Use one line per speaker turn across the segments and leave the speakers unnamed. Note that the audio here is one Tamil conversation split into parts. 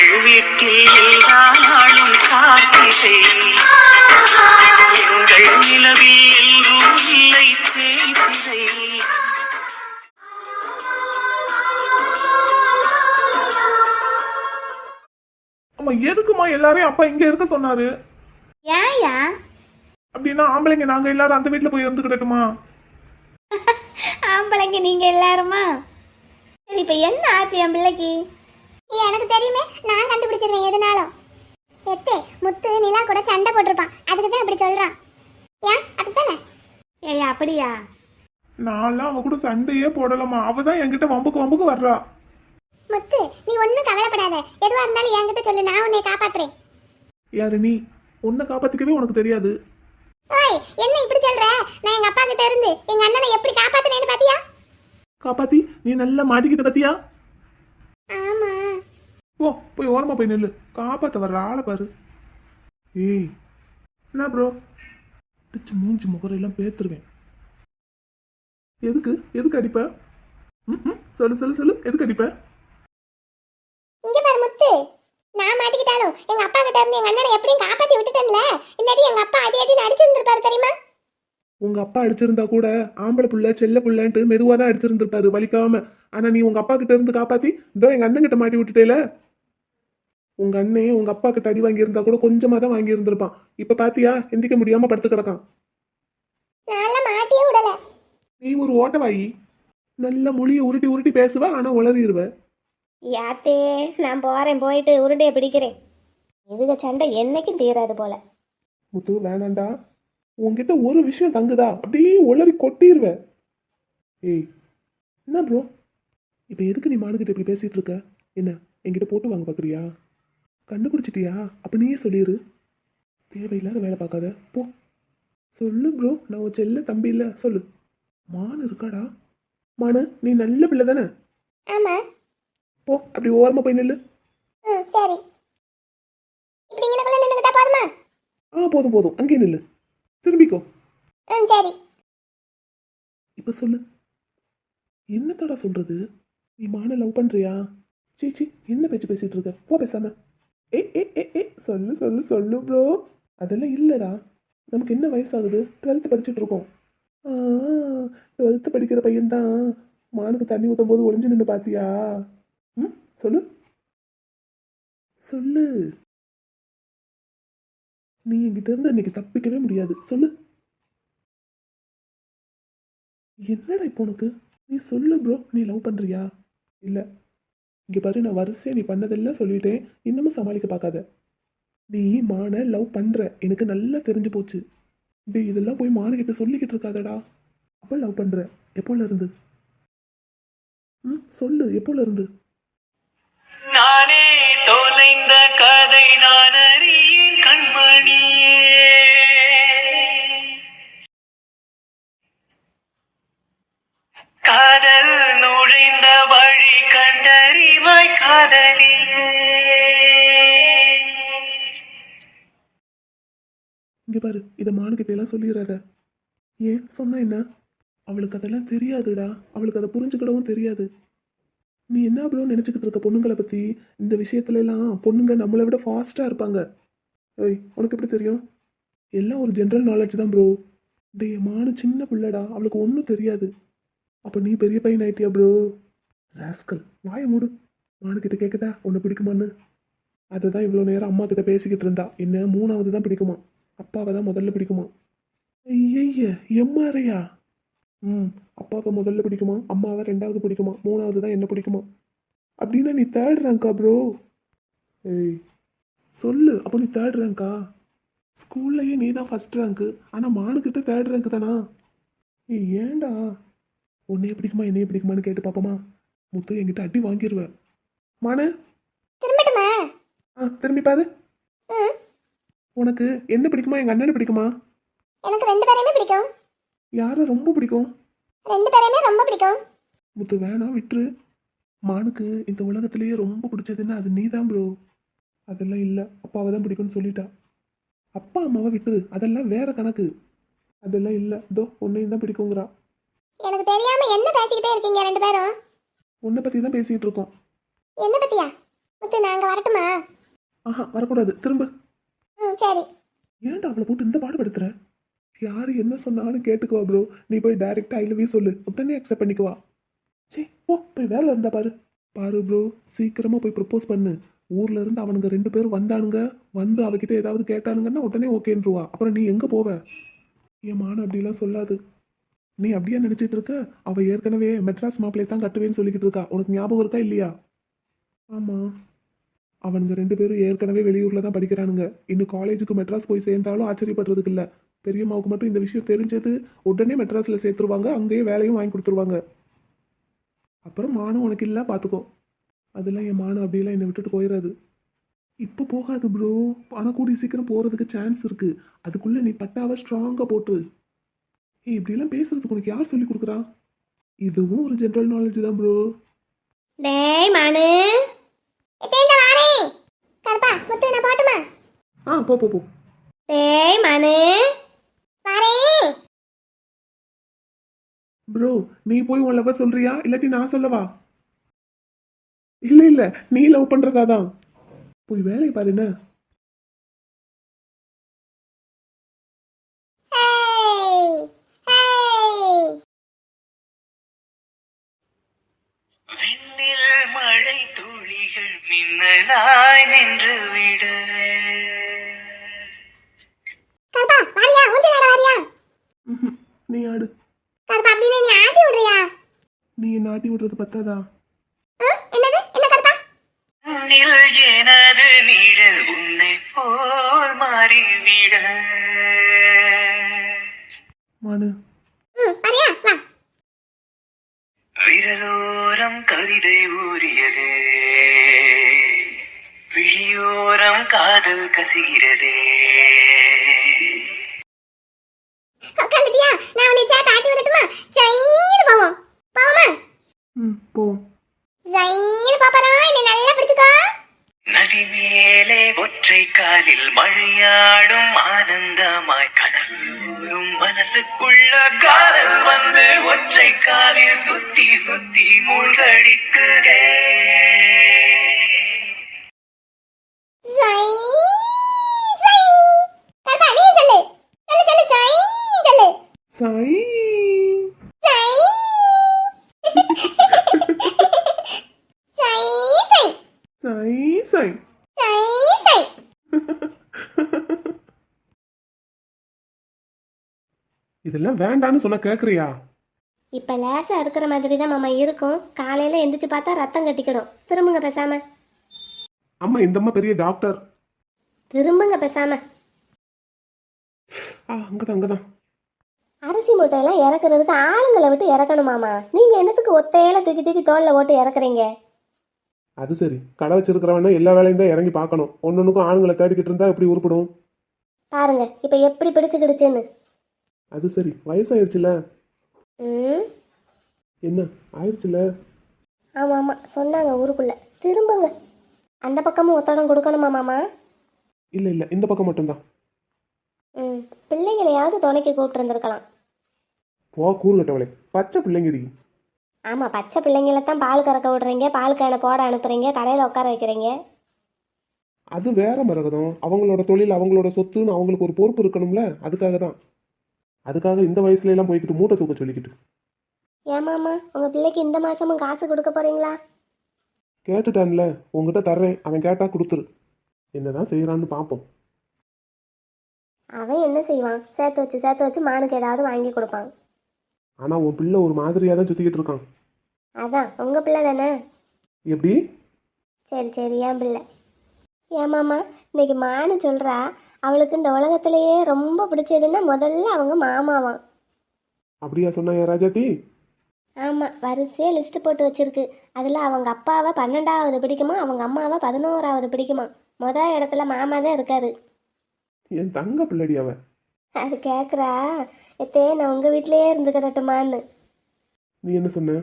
எங்கள் வீட்டில் எல்லா நாளும் காத்திரை. எங்கள் நிலவில் எல்லோரும் இல்லை தேய்திரை.
அம்மா எதுக்குமா எல்லாரையும் அப்பா இங்க இருக்க சொன்னாரு?
ஏன்யா?
அப்படின்னா ஆம்பளைங்க நாங்க எல்லாரும் அந்த வீட்டுல போய் இருந்துக்கிடட்டுமா?
ஆம்பளைங்க நீங்க எல்லாருமா? சரி இப்ப என்ன ஆச்சு என் பிள்ளைக்கு?
எனக்கு தெரியுமே நான் கண்டுபிடிச்சிருவேன் எதுனாலும். எத்தே முத்து நிலா கூட சண்டை போட்டிருப்பான். அதுக்கு தான் இப்படி சொல்றான். ஏன்? அப்படித்தானே
ஏய் அப்படியா?
நான்லாம் அவ கூட சண்டையே போடலாமா அவ தான் என்கிட்ட வம்புக்கு வம்புக்கு வர்றா.
முத்து நீ ஒன்றும் கவலைப்படாத. எதுவா இருந்தாலும் என்கிட்ட சொல்லு நான் உன்னை காப்பாத்துறேன்.
யாரு நீ? உன்னை காப்பாத்திக்கவே உனக்கு தெரியாது.
ஓய் என்ன இப்படி சொல்ற? நான் எங்க அப்பா கிட்ட இருந்து எங்க அண்ணனை எப்படி காப்பாத்துனேன்னு பாத்தியா?
காப்பாத்தி நீ நல்லா மாட்டிக்கிட்ட பத்தியா?
ஆமா.
ஓ போய் ஓரமா போய் நில்லு. காப்பாத்த வர்ற ஆளை பாரு. ஏய் என்ன ப்ரோ அடிச்சு மூஞ்சி முகரையெல்லாம் பேத்துருவேன். எதுக்கு? எதுக்கு அடிப்ப? ம், சொல்லு சொல்லு சொல்லு. எதுக்கு அடிப்ப?
இங்க பாரு முத்து. நான் மாட்டிக்கிட்டாலும் எங்க அப்பா கிட்ட இருந்து எங்க அண்ணனை எப்படியும் காப்பாத்தி விட்டுட்டேன்ல? இல்லாட்டி எங்க அப்பா அடி அடி அடிச்சிருந்திருப்பாரு தெரியுமா?
உங்க அப்பா அடிச்சிருந்தா கூட ஆம்பளை புள்ள செல்ல புள்ளன்ட்டு மெதுவா தான் அடிச்சிருந்திருப்பாரு வலிக்காம. ஆனா நீ உங்க அப்பா கிட்ட இருந்து காப்பாத்தி இதோ எங்க அண்ணன் கிட்ட மாட்டி விட்டுட்டேல. உங்க அண்ணே உங்க அப்பா கிட்ட அடி வாங்கியிருந்தா கூட கொஞ்சமா தான் வாங்கி இருந்திருப்பான் இப்ப பாத்தியா எந்திக்க முடியாம படுத்து கிடக்கான். நீ ஒரு ஓட்டவாயி. நல்ல மொழியை உருட்டி உருட்டி பேசுவ ஆனா உளறிடுவ.
யாத்தே நான் போறேன் போயிட்டு உருண்டையை பிடிக்கிறேன். இதுக சண்டை என்னைக்கும் தீராது போல.
முத்து வேணாண்டா. உன்கிட்ட ஒரு விஷயம் தங்குதா? அப்படியே உளறி கொட்டிடுவ ஏய் என்ன ப்ரோ இப்போ எதுக்கு நீ மானுக்கிட்ட இப்படி பேசிட்டு இருக்க? என்ன என்கிட்ட போட்டு வாங்க பார்க்குறியா கண்டுபிடிச்சிட்டியா? அப்ப நீயே சொல்லிடு தேவையில்லாத வேலை பார்க்காத. போ. சொல்லு ப்ரோ நான் உன் செல்ல தம்பி இல்லை. சொல்லு. மானு இருக்காடா? மானு நீ நல்ல பிள்ளை தானே?
ஆமா.
போ. அப்படி ஓரமா போய் நில்லு.
சரி. இப்படி இங்கனக்குள்ள நின்னுக்கிட்டா போதுமா?
ஆ போதும் போதும். அங்கேயே நில்லு. திரும்பிக்கோ.
ம் சரி.
இப்போ சொல்லு. என்னத்தடா சொல்றது? நீ மான லவ் பண்றியா? சீச்சி என்ன பேச்சு பேசிட்டு இருக்க? போ பேசாம. ஏ ஏ ஏ ஏ சொல்லு சொல்லு சொல்லு ப்ரோ அதெல்லாம் இல்லைடா. நமக்கு என்ன வயசாகுது? டுவெல்த்து படிச்சுட்டு இருக்கோம். டுவெல்த்து படிக்கிற பையன்தான். மானுக்கு தண்ணி ஊற்றும் போது ஒளிஞ்சு நின்று பாத்தியா? ம் சொல்லு. சொல்லு. நீ என்கிட்ட இருந்து இன்னைக்கு தப்பிக்கவே முடியாது. சொல்லு. என்னடா இப்போ உனக்கு? நீ சொல்லு ப்ரோ நீ லவ் பண்ணுறியா இல்லை. இங்கே பாரு நான் வரிசையாக நீ பண்ணதெல்லாம் சொல்லிட்டேன். இன்னமும் சமாளிக்க பார்க்காத. நீ மானை லவ் பண்ணுற எனக்கு நல்லா தெரிஞ்சு போச்சு. டேய் இதெல்லாம் போய் மானுகிட்ட சொல்லிக்கிட்டு இருக்காதடா. அப்போ லவ் பண்ணுற எப்போல இருந்து? ம் சொல்லு எப்போல இருந்து?
நானே தொலைந்த கதை நான் அறியேன் கண்மணி. காதல் நுழைந்த வழி கண்டறிவாய் காதலியே.
இங்கே பாரு இதை மானுக்கிட்ட எல்லாம் சொல்லிடுறாத. ஏன்? சொன்னா என்ன? அவளுக்கு அதெல்லாம் தெரியாதுடா. அவளுக்கு அதை புரிஞ்சுக்கிடவும் தெரியாது. நீ என்ன ப்ரோ நினச்சிக்கிட்டு இருக்க பொண்ணுங்களை பற்றி இந்த விஷயத்துல எல்லாம் பொண்ணுங்க நம்மளை விட ஃபாஸ்ட்டாக இருப்பாங்க. ஏய் உனக்கு எப்படி தெரியும்? எல்லாம் ஒரு ஜென்ரல் நாலேஜ் தான் ப்ரோ டே மானு சின்ன பிள்ளடா. அவளுக்கு ஒன்றும் தெரியாது. அப்போ நீ பெரிய பையன் ஆயிட்டியா ப்ரோ ராஸ்கல் வாய மூடு. மானுக்கிட்ட கேட்கட்டா உன்னை பிடிக்குமான்னு. அதை தான் இவ்வளோ நேரம் அம்மா கிட்ட பேசிக்கிட்டு இருந்தா. என்ன மூணாவது தான் பிடிக்குமா? அப்பாவை தான் முதல்ல பிடிக்குமா? ஐய எம்மாறையா ம் அப்பாவை முதல்ல பிடிக்குமா? அம்மாவை ரெண்டாவது பிடிக்குமா? மூணாவது தான் என்ன பிடிக்குமா? அப்படின்னா நீ தேர்ட் ரேங்க்கா ப்ரோ ஏய் சொல்லு. அப்போ நீ தேர்ட் ரேங்க்கா ஸ்கூல்லையே நீ தான் ஃபஸ்ட் ரேங்க்கு ஆனால் மானுக்கிட்ட தேர்ட் ரேங்க் தானா? ஏய் ஏன்டா? உன்னையே பிடிக்குமா என்னையே பிடிக்குமான்னு கேட்டு பார்ப்போமா முத்து என்கிட்ட அடி வாங்கிடுவேன் மானு?
திரும்பட்டுமா
ஆ திரும்பி பாரு. உனக்கு என்ன பிடிக்குமா எங்கள் அண்ணனை பிடிக்குமா?
எனக்கு ரெண்டு பேரையுமே பிடிக்கும்.
யாரை ரொம்ப பிடிக்கும்?
ரெண்டு பேரையுமே ரொம்ப பிடிக்கும்.
முத்து வேணாம் விட்டுரு. மானுக்கு இந்த உலகத்திலேயே ரொம்ப பிடிச்சதுன்னா அது நீ தான் ப்ரோ அதெல்லாம் இல்லை. அப்பாவை தான் பிடிக்கும்னு சொல்லிட்டா. அப்பா அம்மாவை விட்டுரு. அதெல்லாம் வேற கணக்கு. அதெல்லாம் இல்லை. இதோ உன்னையும் தான் பிடிக்குங்கிறா.
எனக்கு தெரியாம என்ன பேசிக்கிட்டே இருக்கீங்க ரெண்டு பேரும்?
உன்னை பற்றி தான் பேசிகிட்டு இருக்கோம்.
என்ன பத்தியா? முத்து நாங்க வரட்டுமா?
ஆஹா வரக்கூடாது. திரும்ப.
ம் சரி.
ஏன்டா அவளை போட்டு இந்த பாடுபடுத்துற யாரு என்ன சொன்னாலும் கேட்டுக்குவா ப்ரோ நீ போய் டைரக்டா ஐ லவ் யூ சொல்லு. உடனே அக்செப்ட் பண்ணிக்குவா. சே போ போய் வேலை இருந்தா பாரு. பாரு ப்ரோ சீக்கிரமா போய் ப்ரப்போஸ் பண்ணு. ஊர்ல இருந்து அவனுங்க ரெண்டு பேரும் வந்தானுங்க. வந்து அவகிட்ட ஏதாவது கேட்டானுங்கன்னா உடனே ஓகேன்றுவா அப்புறம் நீ எங்க போவ? என் மான அப்படிலாம் சொல்லாது. நீ அப்படியே நினைச்சிட்டு இருக்க? அவ ஏற்கனவே மெட்ராஸ் மாப்பிளை தான் கட்டுவேன்னு சொல்லிக்கிட்டு இருக்கா. உனக்கு ஞாபகம் இருக்கா இல்லையா? ஆமா. அவனுங்க ரெண்டு பேரும் ஏற்கனவே வெளியூர்ல தான் படிக்கிறானுங்க. இன்னும் காலேஜுக்கு மெட்ராஸ் போய் சேர்ந்தாலும் ஆச்சரியப்படுறதுக்கு இல்லை. பெரியம்மாவுக்கு மட்டும் இந்த விஷயம் தெரிஞ்சது உடனே மெட்ராஸ்ல சேர்த்துருவாங்க அங்கேயே வேலையும் வாங்கி கொடுத்துருவாங்க. அப்புறம் மானம் உனக்கு இல்லை பார்த்துக்கோ அதெல்லாம் என் மானம் அப்படியெல்லாம் என்னை விட்டுட்டு போயிடாது இப்போ போகாது ப்ரோ ஆனால் கூடிய சீக்கிரம் போகிறதுக்கு சான்ஸ் இருக்குது அதுக்குள்ளே நீ பட்டாவை ஸ்ட்ராங்காக போட்டு ஏய் இப்படியெல்லாம் பேசுறதுக்கு உனக்கு யார் சொல்லி கொடுக்குறா? இதுவும் ஒரு ஜென்ரல் நாலேஜ் தான் ப்ரோ
டேய் மானு.
எத்தேந்த வாரேன் கருப்பா முத்து நான் போட்டுமா?
ஆ போ போ போ.
டேய் மானு.
வாரேன்
ப்ரோ நீ போய் உன் லவ் சொல்றியா? இல்லாட்டி நான் சொல்லவா? இல்ல இல்ல நீ லவ் பண்றதா தான். போய் வேலையை பாரு
மின்னலாய் நின்று விட.
நீ ஆடு.
கருப்பா அப்படின்னு நீ ஆட்டி விடுறியா?
நீ என்ன ஆட்டி விடுறது பத்தாதா?
என்னது? என்ன கருப்பா
விண்ணில் எனது நீடல் உன்னை போல் மாறிவிட
மானு
ம் வாரியா வா.
விரலோரம் கவிதை ஊறியது. விழியோரம் காதல் கசிகிறதே.
உட்காந்துட்டியா நான் உன்னை சேர்த்து ஆட்டி விடட்டுமா? ஜைன்னு போவோம். போவோமா?
ம் போவோம்.
ஜைன்னு பாப்பறா என்னை நல்லா பிடிச்சுக்கோ.
நதி மேலே ஒற்றை காலில் மழையாடும் ஆனந்தமாய் கனவூரும் மனசுக்குள்ள காதல் வந்து ஒற்றை காலில் சுத்தி சுத்தி மூழ்கடிக்குதே.
இதெல்லாம் வேண்டான்னு சொன்னா கேக்குறியா?
இப்போ லேசாக இருக்கிற மாதிரி தான் மாமா இருக்கும். காலையில் எந்திரிச்சு பார்த்தா ரத்தம் கட்டிக்கிடும். திரும்புங்க பேசாம.
அம்மா இந்த அம்மா பெரிய டாக்டர்.
திரும்புங்க பேசாம.
ஆ அங்கதான் அங்கதான்.
அரிசி மூட்டையெல்லாம் இறக்குறதுக்கு ஆளுங்களை விட்டு இறக்கணுமாமா நீங்கள் என்னத்துக்கு ஒத்தையில தூக்கி தூக்கி தோளில் போட்டு இறக்குறீங்க?
அது சரி. கடை வச்சிருக்கிறவன எல்லா வேலையும் தான் இறங்கி பார்க்கணும். ஒன்னொன்னுக்கும் ஆளுங்களை தேடிக்கிட்டு இருந்தா எப்படி உருப்படும்?
பாருங்க இப்போ எப்படி பிடிச்சுக்கிடுச்சுன்னு
அது சரி வயசாயிருச்சுல?
ம்.
என்ன ஆயிடுச்சுல
ஆமாம் ஆமாம் சொன்னாங்க ஊருக்குள்ளே. திரும்புங்க. அந்த பக்கமும் ஒத்தடம் கொடுக்கணுமா மாமா?
இல்ல இல்ல இந்த பக்கம் மட்டும்தான்.
ம் பிள்ளைகளையாவது துணைக்கு கூப்பிட்டுருந்துருக்கலாம்.
போ கூறு கட்டவளே. பச்சை பிள்ளைங்கடி
ஆமாம் பச்சை பிள்ளைங்கள தான் பால் கறக்க விடுறீங்க பால் கேனை போட அனுப்புறீங்க கடையில் உட்கார வைக்கிறீங்க.
அது வேற மரகதம். அவங்களோட தொழில் அவங்களோட சொத்துன்னு அவங்களுக்கு ஒரு பொறுப்பு இருக்கணும்ல அதுக்காக தான் அதுக்காக இந்த வயசுல எல்லாம் போய்கிட்டு மூட்டை தூக்க சொல்லிக்கிட்டு.
ஏமாம்மா உங்கள் பிள்ளைக்கு இந்த மாதமும் காசு கொடுக்க போகிறீங்களா
கேட்டுட்டான்ல உங்ககிட்ட தர்றேன். அவன் கேட்டா கொடுத்துரு. என்னதான் செய்யறான்னு பார்ப்போம்
அவன் என்ன செய்வான்? சேர்த்து வச்சு சேர்த்து வச்சு மானுக்கு ஏதாவது வாங்கி கொடுப்பான்.
ஆனா உன் பிள்ளை ஒரு மாதிரியா தான் சுத்திக்கிட்டு இருக்கான்.
அதான் உங்கள் பிள்ளை தானே?
எப்படி?
சரி சரி என் பிள்ளை. ஏமாம்மா இன்னைக்கு மானு சொல்கிறா அவளுக்கு இந்த உலகத்திலேயே ரொம்ப பிடிச்சதுன்னா முதல்ல அவங்க மாமாவான்
அப்படியா சொன்னா ஏன் ராஜாத்தி?
ஆமாம் வரிசையாக லிஸ்ட்டு போட்டு வச்சிருக்கு. அதில் அவங்க அப்பாவை பன்னெண்டாவது பிடிக்குமா அவங்க அம்மாவை பதினோராவது பிடிக்குமா? மொதல் இடத்துல மாமா தான் இருக்காரு.
என் தங்க பிள்ளடி அவன்.
அது கேட்குறா எத்தே நான் உங்கள் வீட்டிலேயே இருந்துக்கிடட்டுமான்னு
நீ என்ன சொன்ன?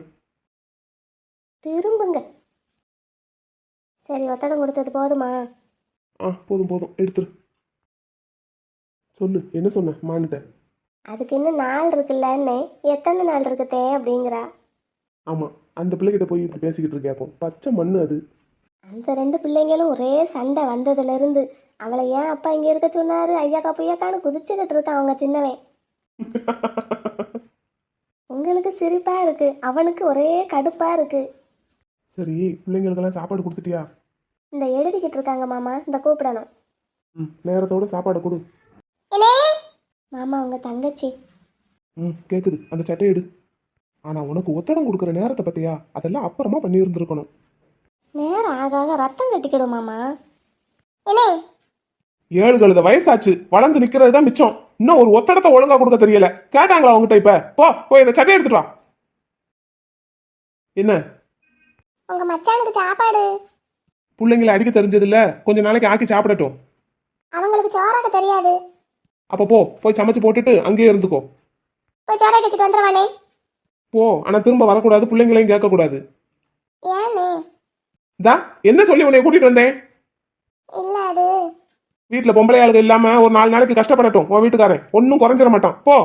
திரும்புங்க. சரி ஒத்தடம் கொடுத்தது போதுமா?
ஆ போதும் போதும். எடுத்துரு. சொல்லு என்ன சொன்ன? மானுட்ட
அதுக்கு இன்னும் நாள் இருக்குல்லன்னே எத்தனை நாள் இருக்குதே அப்படிங்கிறா.
ஆமா அந்த பிள்ளைகிட்ட போய் இப்படி பேசிக்கிட்டு இருக்கியாக்கும் பச்சை மண்ணு அது.
அந்த ரெண்டு பிள்ளைங்களும் ஒரே சண்டை வந்ததுலேருந்து அவளை ஏன் அப்பா இங்கே இருக்க சொன்னாரு? ஐயாக்கா பொய்யாக்கான்னு குதிச்சுக்கிட்டு இருக்கான் அவங்க சின்னவன். உங்களுக்கு சிரிப்பா இருக்கு. அவனுக்கு ஒரே கடுப்பா இருக்கு.
சரி பிள்ளைங்களுக்கெல்லாம் சாப்பாடு கொடுத்துட்டியா?
இந்த எழுதிக்கிட்டு இருக்காங்க மாமா இந்த கூப்பிடணும்.
ம் நேரத்தோட சாப்பாடு கொடு.
மாமா உங்க தங்கச்சி.
ம் கேட்குது அந்த சட்டை எடு. ஆனால் உனக்கு ஒத்தடம் கொடுக்குற நேரத்தை பற்றியா அதெல்லாம் அப்புறமா பண்ணியிருந்துருக்கணும்.
நேரம் ஆக ஆக ரத்தம் கட்டிக்கிடும் மாமா.
ஏழு கழுத வயசாச்சு. வளர்ந்து நிக்கிறது தான் மிச்சம். இன்னும் ஒரு ஒத்தடத்தை ஒழுங்கா கொடுக்க தெரியல. கேட்டாங்களா அவங்ககிட்ட இப்ப? போ போய் இந்த சட்டையை எடுத்துட்டு வா. என்ன?
உங்க மச்சானுக்கு சாப்பாடு.
பிள்ளைங்களை அடிக்க தெரிஞ்சது இல்ல கொஞ்ச நாளைக்கு ஆக்கி சாப்பிடட்டும்.
அவங்களுக்கு சோறாக்க தெரியாது.
அப்ப போ போய் சமைச்சு போட்டுட்டு அங்கேயே இருந்துக்கோ.
போய் சோறாக்க வச்சுட்டு வந்துருவானே.
போ ஆனா திரும்ப வரக்கூடாது பிள்ளைங்களையும் கேட்க கூடாது
ஏன்னே
தா என்ன சொல்லி உன்னை கூட்டிட்டு வந்தேன்?
இல்ல அது.
வீட்டுல பொம்பளை ஆளுங்க இல்லாம ஒரு நாலு நாளைக்கு கஷ்டப்படட்டும் உன் வீட்டுக்காரன். ஒன்னும் குறைஞ்சிட மாட்டான். போ.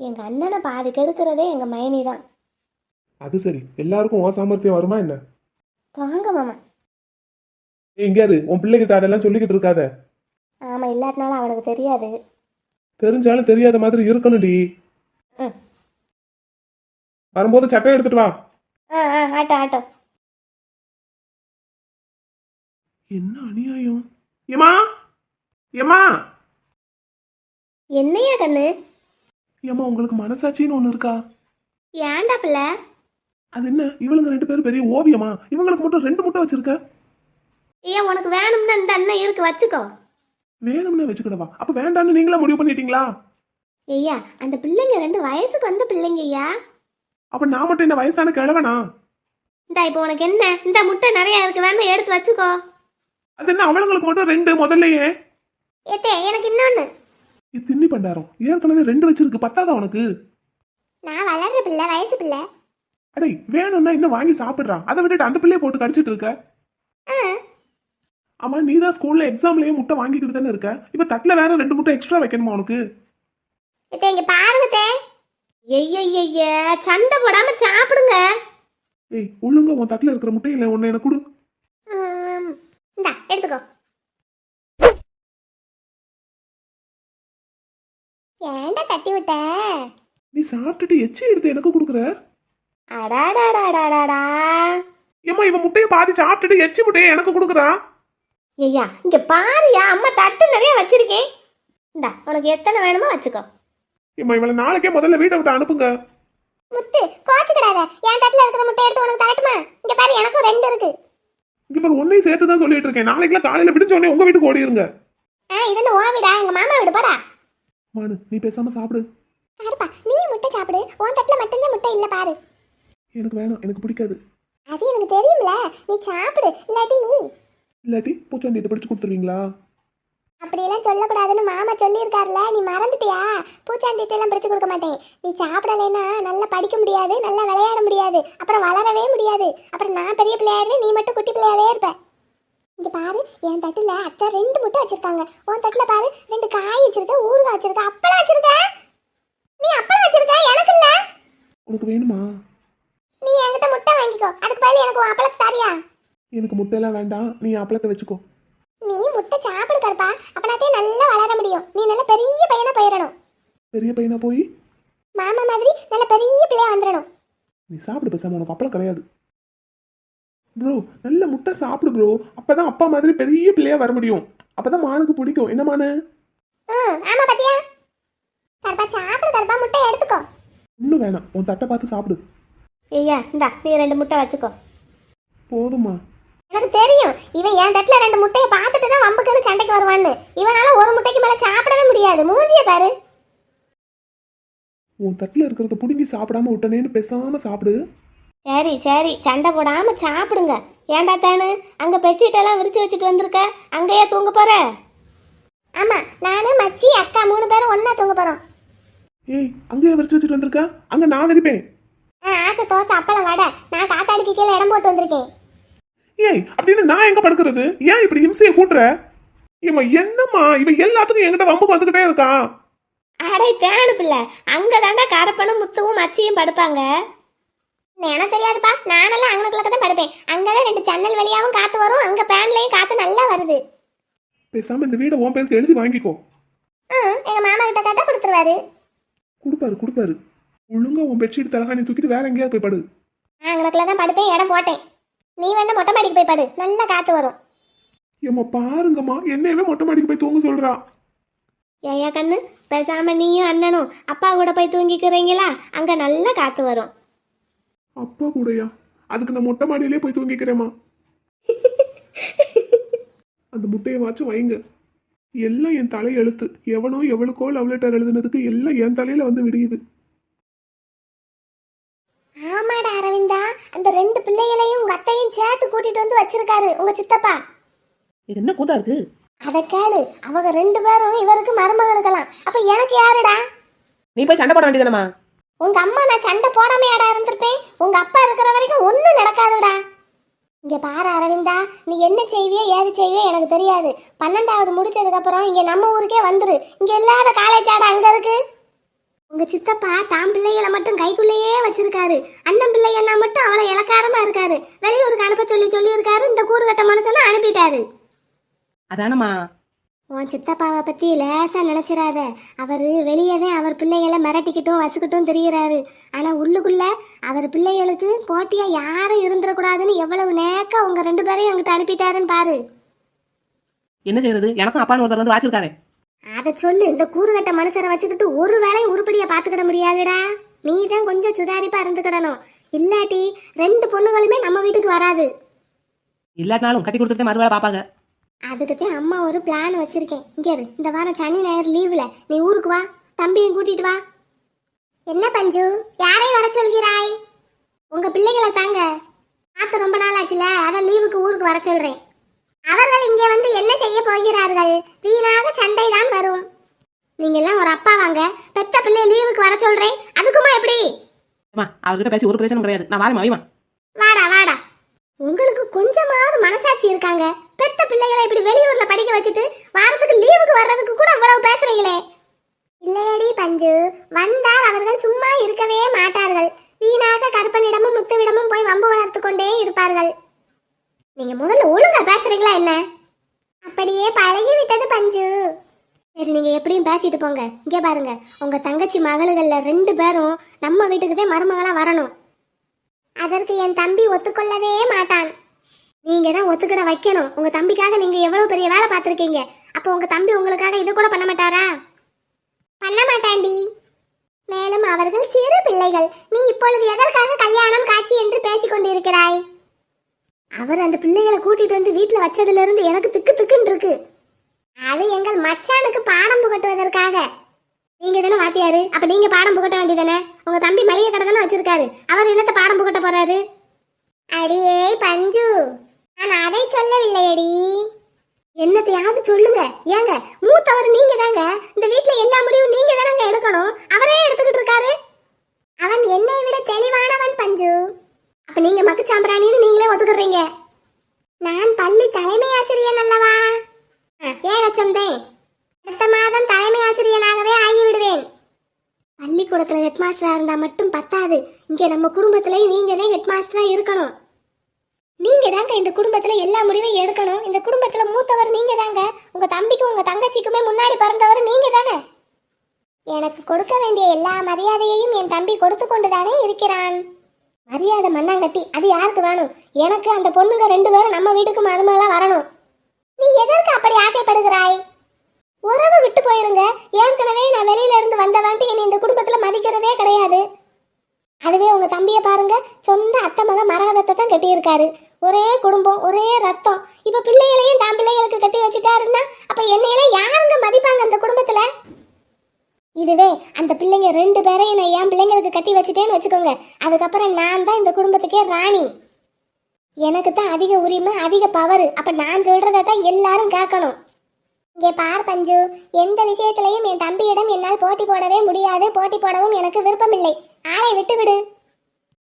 எங்க அண்ணனை பாதி கெடுக்கிறதே எங்க மைனி தான்
அது சரி. எல்லாருக்கும் உன் சாமர்த்தியம் வருமா என்ன?
வாங்க மாமா.
இரு. உன் பிள்ளைகிட்ட அதெல்லாம் சொல்லிக்கிட்டு இருக்காத.
ஆமா இல்லாட்டினாலும் அவனுக்கு தெரியாது.
தெரிஞ்சாலும் தெரியாத மாதிரி இருக்கணும்டி.
ம்.
வரும்போது சட்டை எடுத்துட்டு வா.
ஆ ஆ ஆட்டோ ஆட்டோ.
என்ன அநியாயம்? ஏமா ஏமா
என்னையா கண்ணு?
ஏமா உங்களுக்கு மனசாட்சின்னு ஒண்ணு இருக்கா?
ஏன்டா பிள்ளை?
அது என்ன? இவளுங்க ரெண்டு பேரும் பெரிய ஓவியமா? இவங்களுக்கு மட்டும் ரெண்டு முட்டை வச்சிருக்க?
ஏன் உனக்கு வேணும்னா இந்த அண்ணன் இருக்கு வச்சுக்கோ.
வேணும்னு வச்சுக்கிடவா? அப்ப வேண்டாம்னு நீங்களா முடிவு பண்ணிட்டீங்களா?
ஐயா அந்த பிள்ளைங்க ரெண்டு வயசுக்கு வந்த பிள்ளைங்க ஐயா.
அப்ப நான் மட்டும் என்ன வயசான கிழவனா?
இந்தா இப்போ உனக்கு என்ன? இந்த முட்டை நிறைய இருக்கு வேணா எடுத்து வச்சுக்கோ.
அது என்ன அவளுங்களுக்கு மட்டும் ரெண்டு முதல்லயே?
ஏத்தே எனக்கு இன்னொன்னு.
இது திண்ணி பண்டாரம். ஏற்கனவே ரெண்டு வச்சிருக்கு பத்தாதா உனக்கு?
நான் வளர்ற பிள்ளை வயசு பிள்ளை.
அடே வேணும்னா இன்னும் வாங்கி சாப்பிடுறான் அதை விட்டுட்டு அந்த பிள்ளைய போட்டு கடிச்சிட்டு இருக்க? ஆமா நீ தான் ஸ்கூல்ல எக்ஸாம்லயே முட்டை வாங்கிக்கிட்டு தானே இருக்க? இப்ப தட்டுல வேற ரெண்டு முட்டை எக்ஸ்ட்ரா வைக்கணுமா உனக்கு?
இங்க பாருங்க தே.
ஐயய்ய சண்டை போடாம சாப்பிடுங்க.
ஏய் ஒழுங்கா உன் தட்டுல இருக்கிற முட்டையில ஒன்னு எனக்கு கொடு.
இந்தா எடுத்துக்கோ. ஏன்டா தட்டி விட்ட?
நீ சாப்பிட்டுட்டு எச்சி எடுத்து எனக்கு கொடுக்குற?
அடாடாடாடாடாடா
ஏம்மா இவன் முட்டையை பாதி சாப்பிட்டுட்டு எச்சி முட்டையை எனக்கு கொடுக்குறா?
ஐயா இங்க பாருயா அம்மா தட்டு நிறைய வச்சிருக்கேன். இந்தா உனக்கு எத்தனை வேணுமோ வச்சுக்கோ.
ஏம்மா இவளை நாளைக்கே முதல்ல வீட்டை விட்டு அனுப்புங்க.
முத்து கோச்சுக்கிடாத. என் தட்டுல இருக்கிற முட்டை எடுத்து உனக்கு தரட்டுமா? இங்க பாரு எனக்கும் ரெண்டு இருக்கு.
இங்க பாரு உன்னையும் சேர்த்து தான் சொல்லிட்டு இருக்கேன். நாளைக்குலாம் காலையில விடிஞ்ச உடனே உங்க வீட்டுக்கு ஓடிருங்க
ஆ இது என்ன ஓ வீடா? எங்க மாமா வீடு போடா.
மானு நீ பேசாம சாப்பிடு.
பாருப்பா நீ முட்டை சாப்பிடு. உன் தட்டுல மட்டும்தான் முட்டை இல்ல பாரு.
எனக்கு வேணாம் எனக்கு பிடிக்காது.
அது எனக்கு தெரியும்ல. நீ சாப்பிடு இல்லாட்டி
இல்லாட்டி பூச்சாண்டிட்டு பிடிச்சு கொடுத்துருவீங்களா?
அப்படியெல்லாம் சொல்லக்கூடாதுன்னு மாமா சொல்லியிருக்காருல. நீ மறந்துட்டியா? பூச்சாண்டிட்டு எல்லாம் பிடிச்சு கொடுக்க மாட்டேன். நீ சாப்பிடலைன்னா நல்லா படிக்க முடியாது நல்லா விளையாட முடியாது. அப்புறம் வளரவே முடியாது. அப்புறம் நான் பெரிய பிள்ளையாருவேன் நீ மட்டும் குட்டி பிள்ளையாவே இருப்ப. இங்க பாரு என் தட்டுல அத்தை ரெண்டு முட்டை வச்சிருக்காங்க. உன் தட்டுல பாரு ரெண்டு காய் வச்சிருக்க ஊறுகாய் வச்சிருக்க அப்பளம் வச்சிருக்க? நீ அப்பளம் வச்சிருக்க? எனக்கு இல்ல.
உனக்கு வேணுமா?
நீ என்கிட்ட முட்டை வாங்கிக்கோ. அதுக்கு பதில் எனக்கு உன் அப்பளத்தை தாரியா?
எனக்கு முட்டையெல்லாம் வேண்டாம். நீ அப்பளத்தை வச்சுக்கோ.
நீ முட்டை சாப்பிடு கருப்பா அப்பனாத்தே நல்லா வளர முடியும். நீ நல்ல பெரிய பையனா போயிடணும்.
பெரிய பையனா போய்?
மாமா மாதிரி நல்ல பெரிய பிள்ளையா வந்துடணும்.
நீ சாப்பிடு பேசாம உனக்கு அப்பளம் கிடையாது. ப்ரோ நல்ல முட்டை சாப்பிடு ப்ரோ அப்பதான் அப்பா மாதிரி பெரிய பிள்ளையா வர முடியும். அப்பதான் மானுக்கு பிடிக்கும். என்ன மானு?
ஆமா பாத்தியா? கருப்பா சாப்பிடு கருப்பா முட்டை எடுத்துக்கோ.
இன்னும் வேணாம். உன் தட்டை பார்த்து சாப்பிடு.
ஐயா இந்தா நீ ரெண்டு முட்டை வச்சுக்கோ.
போதுமா
எனக்கு தெரியும் இவன் என் தட்டுல ரெண்டு முட்டையை பார்த்துட்டு தான் வம்புக்குன்னு சண்டைக்கு வருவான்னு. இவனால ஒரு முட்டைக்கு மேல சாப்பிடவே முடியாது. மூஞ்சிய பாரு.
உன் தட்டுல இருக்கிறத புடுங்கி சாப்பிடாம விட்டனேன்னு பேசாம சாப்பிடு.
சரி சரி சண்டை போடாம சாப்பிடுங்க. ஏன்டா தானு? அங்க பெட்ஷீட்டெல்லாம் விரிச்சு வச்சுட்டு வந்திருக்க? அங்கேயே தூங்க போற?
ஆமா நானு மச்சி அக்கா மூணு பேரும் ஒண்ணா தூங்க போறோம்.
ஏய் அங்கேயே விரிச்சு வச்சுட்டு வந்திருக்க? அங்க நான் விரிப்பேன்
ஆசை தோசை அப்பளம் வடை. நான் காத்தாடிக்கு கீழே இடம் போட்டு வந்திருக்கேன்.
ஏய் அப்படின்னு நான் எங்க படுக்கிறது? ஏன் இப்படி இம்சையை கூட்டுற? ஏம்மா என்னம்மா? இவன் எல்லாத்துக்கும் என்கிட்ட வம்புக்கு வந்துகிட்டே இருக்கான்.
அடே தேனு பிள்ளை. அங்க தாண்டா கரப்பனும் முத்துவும் மச்சியும் படுப்பாங்க.
எனக்கு தெரியாதுப்பா. நானெல்லாம் அங்கனக்குள்ள தான் படுப்பேன். அங்கதான் ரெண்டு ஜன்னல் வழியாவும் காத்து வரும். அங்க பேன்லயும் காத்து நல்லா வருது.
பேசாம இந்த வீடை உன் பேருக்கு எழுதி வாங்கிக்கோ.
எங்க மாமா கிட்ட கேட்டா கொடுத்துருவாரு.
கொடுப்பாரு கொடுப்பாரு. ஒழுங்கா உன் பெட்ஷீட் தலகாணி தூக்கிட்டு வேற எங்கேயாவது போய் படு.
அங்கனக்குள்ள தான் படுப்பேன் இடம் போட்டேன். நீ வேணா மொட்டை மாடிக்கு போய் படு. நல்லா காத்து வரும்.
ஏம்மா பாருங்கம்மா என்னையவே மொட்டை மாடிக்கு போய் தூங்க சொல்றா.
ஏயா கண்ணு பேசாம நீயும் அண்ணனும் அப்பா கூட போய் தூங்கிக்கிறீங்களா? அங்க நல்லா காத்து வரும்.
அப்பா கூடயா? அதுக்கு நான் மொட்டை மாடியிலே போய் தூங்கிக்கிறேம்மா. அந்த முட்டையை வாச்சும் வைங்க. எல்லாம் என் தலை எழுத்து எவனோ எவளுக்கோ லவ் லெட்டர் எழுதுனதுக்கு எல்லாம் என் தலையில வந்து விடியுது.
ஆமாடா அரவிந்தா. அந்த ரெண்டு பிள்ளைகளையும் உங்க அத்தையும் சேர்த்து கூட்டிட்டு வந்து வச்சிருக்காரு உங்க சித்தப்பா.
இது என்ன கூத்தா இருக்கு?
அத கேளு. அவங்க ரெண்டு பேரும் இவருக்கு மருமகளுக்கலாம் அப்ப எனக்கு யாருடா?
நீ போய் சண்டை போட வேண்டியதானமா
உங்க அம்மா நான் சண்டை போடாமையாடா இருந்திருப்பேன். உங்க அப்பா இருக்கிற வரைக்கும் ஒண்ணும் நடக்காதுடா. இங்க பாரு அரவிந்தா நீ என்ன செய்வியோ ஏது செய்வியோ எனக்கு தெரியாது. பன்னெண்டாவது முடிச்சதுக்கு அப்புறம் இங்க நம்ம ஊருக்கே வந்துரு. இங்க இல்லாத காலேஜ் ஆட அங்க இருக்கு. உங்க சித்தப்பா தாம் பிள்ளைகளை மட்டும் கைக்குள்ளேயே வச்சிருக்காரு. அண்ணன் பிள்ளைங்கன்னா மட்டும் அவளை இலக்காரமா இருக்காரு. வெளியூருக்கு அனுப்ப சொல்லி சொல்லி இருக்காரு இந்த கூறுகட்ட மனுஷனை அனுப்பிட்டாரு.
அதானம்மா?
உன் சித்தப்பாவை பத்தி லேசா நினைச்சிடாத அவரு வெளியவே அவர் பிள்ளைகளை மிரட்டிக்கிட்டும் வசுக்கிட்டும் திரியிறாரு. ஆனா உள்ளுக்குள்ள அவர் பிள்ளைகளுக்கு போட்டியா யாரும் இருந்துடக்கூடாதுன்னு எவ்வளவு நேக்க உங்க ரெண்டு பேரையும் அங்கிட்ட அனுப்பிட்டாருன்னு பாரு.
என்ன செய்யறது எனக்கும் அப்பான்னு ஒருத்தர் வந்து வாச்சிருக்காரு.
அதை சொல்லு இந்த கூறுகட்ட மனுஷரை வச்சுக்கிட்டு ஒரு வேளையும் உருப்படியா பாத்துக்கிட முடியாதுடா. நீ தான் கொஞ்சம் சுதாரிப்பா இருந்துக்கிடணும். இல்லாட்டி ரெண்டு பொண்ணுகளுமே நம்ம வீட்டுக்கு வராது.
இல்லாட்டினாலும் கட்டி கொடுத்துட்டு மறுவேளை பாப்பாங்க.
அதுக்குத்தான் அம்மா ஒரு பிளான் வச்சிருக்கேன். இங்க இந்த வாரம் சனி ஞாயிறு லீவ்ல நீ ஊருக்கு வா தம்பியும் கூட்டிட்டு வா. என்ன பஞ்சு? யாரை வர சொல்கிறாய்? உங்க பிள்ளைகளை தாங்க. பார்த்து ரொம்ப நாள் ஆச்சுல அதான் லீவுக்கு ஊருக்கு வர சொல்றேன். அவர்கள் இங்கே வந்து என்ன செய்ய போகிறார்கள்? வீணாக சண்டை தான் வரும். நீங்க எல்லாம் ஒரு அப்பா வாங்க. பெத்த பிள்ளை லீவுக்கு வர சொல்றேன். அதுக்குமா எப்படி?
அவர்கிட்ட பேசி ஒரு பிரச்சனை கிடையாது. நான் வாரேன் வைமா
வாடா வாடா. உங்களுக்கு கொஞ்சமாவது மனசாட்சி இருக்காங்க. பெத்த பிள்ளைகளை இப்படி வெளியூர்ல படிக்க வச்சுட்டு வாரத்துக்கு லீவுக்கு வர்றதுக்கு கூட அவ்வளவு பேசுறீங்களே. இல்லையடி பஞ்சு. வந்தால் அவர்கள் சும்மா இருக்கவே மாட்டார்கள். வீணாக கற்பனிடமும் முத்துவிடமும் போய் வம்பு வளர்த்து கொண்டே இருப்பார்கள். நீங்க முதல்ல ஒழுங்கா பேசுறீங்களா என்ன? அப்படியே பழகி விட்டது பஞ்சு. சரி நீங்க எப்படியும் பேசிட்டு போங்க. இங்க பாருங்க உங்க தங்கச்சி மகள்கள்ல ரெண்டு பேரும் நம்ம வீட்டுக்கு தான் மருமகளா வரணும். அதற்கு என் தம்பி ஒத்துக்கொள்ளவே மாட்டான். நீங்க தான் ஒத்துக்கிட வைக்கணும். உங்க தம்பிக்காக நீங்க எவ்வளவு பெரிய வேலை பார்த்துருக்கீங்க? அப்போ உங்க தம்பி உங்களுக்காக இது கூட பண்ண மாட்டாரா? பண்ண மாட்டாண்டி மேலும் அவர்கள் சிறு பிள்ளைகள். நீ இப்பொழுது எதற்காக கல்யாணம் காட்சி என்று பேசிக்கொண்டிருக்கிறாய்? கொண்டிருக்கிறாய் அவர் அந்த பிள்ளைகளை கூட்டிட்டு வந்து வீட்டுல வச்சதுல இருந்து எனக்கு திக்கு திக்குன்னு இருக்கு. அது எங்கள் மச்சானுக்கு பாடம் புகட்டுவதற்காக. நீங்க தானே வாத்தியாரு? அப்ப நீங்க பாடம் புகட்ட வேண்டியதானே உங்க தம்பி மளிகை கடை தானே வச்சிருக்காரு. அவர் என்னத்த பாடம் புகட்ட போறாரு? அடியே பஞ்சு நான் அதை சொல்லவில்லையடி. என்னத்தையாவது சொல்லுங்க. ஏங்க மூத்தவர் நீங்க தாங்க இந்த வீட்டுல எல்லா முடிவும் நீங்க தானங்க எடுக்கணும் அவரே எடுத்துக்கிட்டு இருக்காரு அவன் என்னை விட தெளிவானவன் பஞ்சு அப்ப நீங்க மக்கு சாம்பிராணின்னு சொல்றீங்க? நான் பள்ளி தலைமை ஆசிரியன் அல்லவா? ஆ, அடுத்த மாதம் தலைமை ஆசிரியனாகவே ஆகிவிடுவேன். பள்ளிக்கூடத்தில் ஹெட் மாஸ்டராக இருந்தா மட்டும் பத்தாது. இங்கே நம்ம குடும்பத்திலையும் நீங்கள் தான் ஹெட் இருக்கணும். நீங்க தாங்க இந்த குடும்பத்துல எல்லா முடிவையும் எடுக்கணும். இந்த குடும்பத்துல மூத்தவர் நீங்க தாங்க உங்க தம்பிக்கும் உங்க தங்கச்சிக்குமே முன்னாடி பிறந்தவர் நீங்க தானே எனக்கு கொடுக்க வேண்டிய எல்லா மரியாதையையும் என் தம்பி கொடுத்து கொண்டுதானே இருக்கிறான். மரியாதை மண்ணாங்கட்டி அது யாருக்கு வேணும்? எனக்கு அந்த பொண்ணுங்க ரெண்டு பேரும் நம்ம வீட்டுக்கு மருமகளாக வரணும். நீ எதற்கு அப்படி ஆசைப்படுகிறாய்? உறவு விட்டு போயிருங்க. ஏற்கனவே நான் வெளியில இருந்து வந்தவான்ட்டு என்னை இந்த குடும்பத்துல மதிக்கிறதே கிடையாது. அதுவே உங்க தம்பியை பாருங்க. சொந்த அத்தை மக மரகதத்தை தான் கட்டியிருக்காரு. ஒரே குடும்பம் ஒரே ரத்தம். இப்ப பிள்ளைகளையும் தான் பிள்ளைகளுக்கு கட்டி வச்சுட்டாருன்னா அப்ப என்னையெல்லாம் யாருங்க மதிப்பாங்க அந்த குடும்பத்துல? இதுவே அந்த பிள்ளைங்க ரெண்டு பேரையும் நான் என் பிள்ளைங்களுக்கு கட்டி வச்சுட்டேன்னு வச்சுக்கோங்க. அதுக்கப்புறம் நான் தான் இந்த குடும்பத்துக்கே ராணி. எனக்கு தான் அதிக உரிமை அதிக பவர் அப்ப நான் சொல்கிறத தான் எல்லாரும் கேட்கணும். இங்கே பார் பஞ்சு எந்த விஷயத்திலையும் என் தம்பியிடம் என்னால் போட்டி போடவே முடியாது. போட்டி போடவும் எனக்கு விருப்பமில்லை. ஆளை விட்டு விடு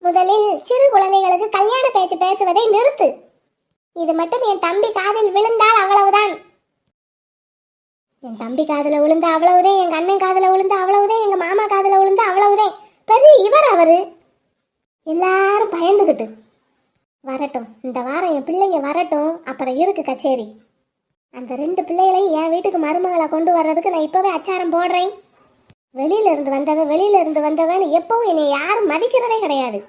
முதலில் சிறு குழந்தைகளுக்கு கல்யாண பேச்சு பேசுவதை நிறுத்து. இது மட்டும் என் தம்பி காதில் விழுந்தால் அவ்வளவுதான். என் தம்பி காதில் விழுந்து அவ்வளவுதான் எங்கள் அண்ணன் காதில் விழுந்து அவ்வளவுதான் எங்கள் மாமா காதில் விழுந்து அவ்வளவுதான். பெரிய இவர் அவரு. எல்லாரும் பயந்துக்கிட்டு வரட்டும் இந்த வாரம் என் பிள்ளைங்க வரட்டும் அப்புறம் இருக்கு கச்சேரி. அந்த ரெண்டு பிள்ளைகளையும் என் வீட்டுக்கு மருமகளை கொண்டு வர்றதுக்கு நான் இப்போவே அச்சாரம் போடுறேன். வெளியில இருந்து வந்தவன் வெளியில இருந்து வந்தவன் எப்பவும் என்னை யாரும் மதிக்கிறதே கிடையாது.